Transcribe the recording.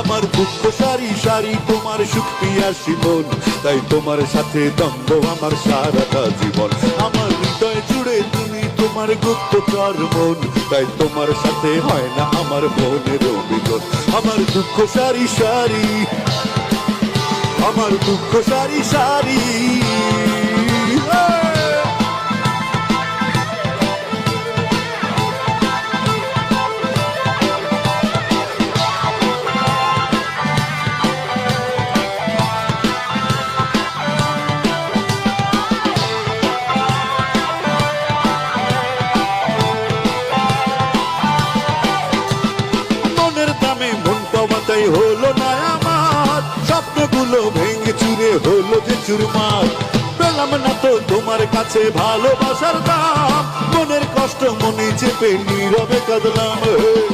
আমার দুঃখ সারি সারি তোমার শক্তি আসি মন তাই তোমার সাথে দ্বন্দ্ব আমার সারাটা জীবন। আমার হৃদয় জুড়ে তুমি তোমার গুপ্তচর মন তাই তোমার সাথে হয় না আমার মনের অভিযোগ। আমার দুঃখ সারি সারি, আমার দুঃখ সারি সারি। মনের দামে মন পাওয়া হলো না আমার স্বপ্নগুলো ভেঙে চুরে হলো যে চুরমার। পেলাম না তো তোমার কাছে ভালোবাসার দাম। মনের কষ্ট মনে চেপে নীরবে কাঁদলাম।